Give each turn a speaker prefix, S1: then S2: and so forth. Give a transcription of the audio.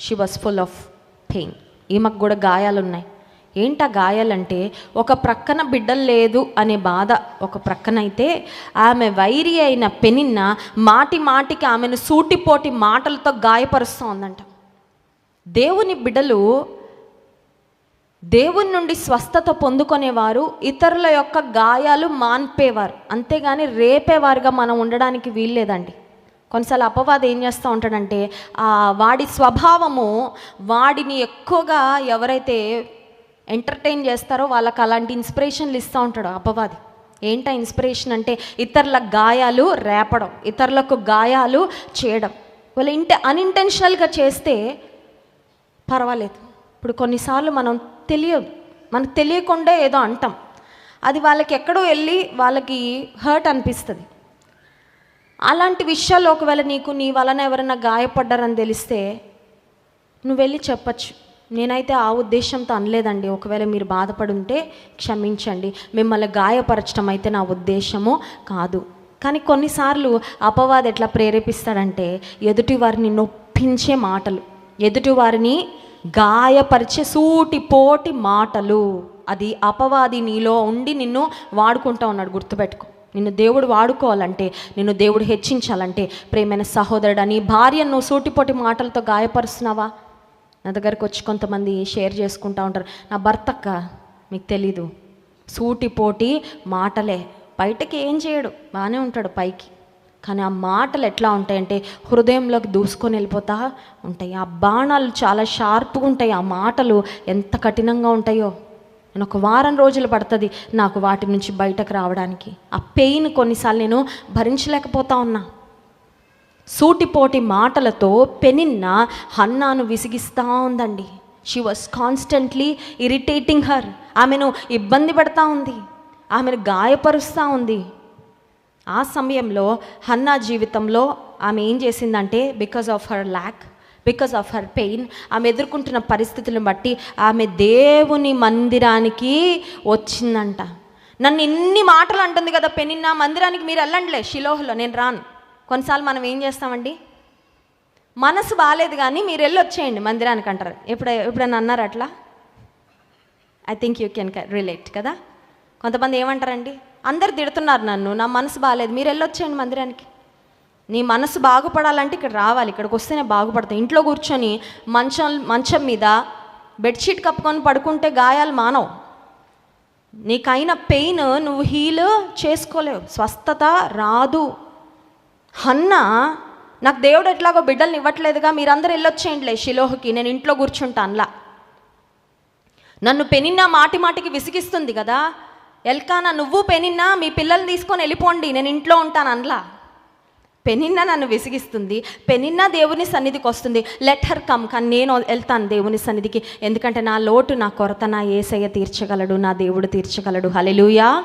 S1: She was full of pain ఈమెకు కూడా గాయాలు ఉన్నాయి ఏంట గాయాలంటే ఒక ప్రక్కన బిడ్డలు లేదు అనే బాధ ఒక ప్రక్కన అయితే ఆమె వైరి అయిన పెనిన్న మాటి మాటికి ఆమెను సూటిపోటి మాటలతో గాయపరుస్తూ ఉందంట. దేవుని బిడ్డలు దేవుని నుండి స్వస్థత పొందుకునేవారు ఇతరుల యొక్క గాయాలు మాన్పేవారు. అంతేగాని రేపేవారుగా మనం ఉండడానికి వీల్లేదండి. కొన్నిసార్లు అపవాదం ఏం చేస్తూ ఉంటాడంటే ఆ వాడి స్వభావము వాడిని ఎక్కువగా ఎవరైతే ఎంటర్టైన్ చేస్తారో వాళ్ళకి అలాంటి ఇన్స్పిరేషన్లు ఇస్తూ ఉంటాడు అపవాది. ఏంట ఇన్స్పిరేషన్ అంటే ఇతరుల గాయాలు రేపడం ఇతరులకు గాయాలు చేయడం. వాళ్ళు ఇంట అన్ఇంటెన్షనల్గా చేస్తే పర్వాలేదు. ఇప్పుడు కొన్నిసార్లు మనం తెలియదు మనకు తెలియకుండా ఏదో అంటాం. అది వాళ్ళకి ఎక్కడో వెళ్ళి వాళ్ళకి హర్ట్ అనిపిస్తుంది. అలాంటి విషయాలు ఒకవేళ నీకు నీ వలన ఎవరైనా గాయపడ్డారని తెలిస్తే నువ్వు వెళ్ళి చెప్పచ్చు. నేనైతే ఆ ఉద్దేశంతో అనలేదండి. ఒకవేళ మీరు బాధపడి ఉంటే క్షమించండి. మిమ్మల్ని గాయపరచడం అయితే నా ఉద్దేశము కాదు. కానీ కొన్నిసార్లు అపవాది ఎట్లా ప్రేరేపిస్తాడంటే ఎదుటి వారిని నొప్పించే మాటలు ఎదుటి వారిని గాయపరిచే సూటి పోటి మాటలు. అది అపవాది నీలో ఉండి నిన్ను వాడుకుంటా ఉన్నాడు. గుర్తుపెట్టుకో. నిన్ను దేవుడు వాడుకోవాలంటే నిన్ను దేవుడు హెచ్చించాలంటే ప్రేమైన సహోదరుడు నీ భార్యను నువ్వు సూటిపోటి మాటలతో గాయపరుస్తున్నావా? నా దగ్గరకు వచ్చి కొంతమంది షేర్ చేసుకుంటా ఉంటారు. నా భర్తక్క మీకు తెలీదు. సూటిపోటి మాటలే. బయటకి ఏం చేయడు? బాగానే ఉంటాడు పైకి. కానీ ఆ మాటలు ఎట్లా ఉంటాయంటే హృదయంలోకి దూసుకొని వెళ్ళిపోతా ఉంటాయి. ఆ బాణాలు చాలా షార్ప్గా ఉంటాయి. ఆ మాటలు ఎంత కఠినంగా ఉంటాయో. నేను ఒక వారం రోజులు పడుతుంది నాకు వాటి నుంచి బయటకు రావడానికి. ఆ పెయిన్ కొన్నిసార్లు నేను భరించలేకపోతా ఉన్నా. సూటిపోటి మాటలతో పెనిన్న హన్నాను విసిగిస్తూ ఉందండి. She was constantly irritating her ఆమెను ఇబ్బంది పెడతా ఉంది. ఆమెను గాయపరుస్తూ ఉంది. ఆ సమయంలో హన్నా జీవితంలో ఆమె ఏం చేసిందంటే because of her lack because of her pain ఆమె ఎదుర్కొంటున్న పరిస్థితులను బట్టి ఆమె దేవుని మందిరానికి వచ్చిందంట. నన్ను ఇన్ని మాటలు అంటుంది కదా పెనిన్న మందిరానికి మీరు వెళ్ళండిలే షిలోహ్లో. నేను రాను. కొన్నిసార్లు మనం ఏం చేస్తామండి? మనసు బాగాలేదు కానీ మీరు వెళ్ళి వచ్చేయండి మందిరానికి అంటారు. ఎప్పుడు ఎప్పుడైనా అన్నారు అట్లా? I think you can relate కదా? కొంతమంది ఏమంటారండి? అందరు తిడుతున్నారు నన్ను నా మనసు బాగాలేదు మీరు వెళ్ళొచ్చేయండి మందిరానికి. నీ మనసు బాగుపడాలంటే ఇక్కడ రావాలి ఇక్కడికి వస్తేనే బాగుపడతాయి. ఇంట్లో కూర్చొని మంచం మంచం మీద బెడ్షీట్ కప్పుకొని పడుకుంటే గాయాలు మానవు. నీకైన పెయిన్ నువ్వు హీల్ చేసుకోలేవు. స్వస్థత రాదు. హన్న నాకు దేవుడు ఎట్లాగో బిడ్డల్ని ఇవ్వట్లేదుగా మీరందరూ వెళ్ళొచ్చేయండిలే షిలోహకి నేను ఇంట్లో కూర్చుంటానులా. నన్ను పెనిన్నా మాటి మాటికి విసిగిస్తుంది కదా. ఎల్కానా నువ్వు పెనిన్నా మీ పిల్లల్ని తీసుకొని వెళ్ళిపోండి నేను ఇంట్లో ఉంటాను అనలా పెనిన్నా నన్ను విసిగిస్తుంది పెనిన్నా దేవుని సన్నిధికి వస్తుంది. లెట్ హర్ కమ్ కానీ నేను వెళ్తాను దేవుని సన్నిధికి. ఎందుకంటే నా లోటు నా కొరత నా ఏసయ్య తీర్చగలడు నా దేవుడు తీర్చగలడు. హలెలుయా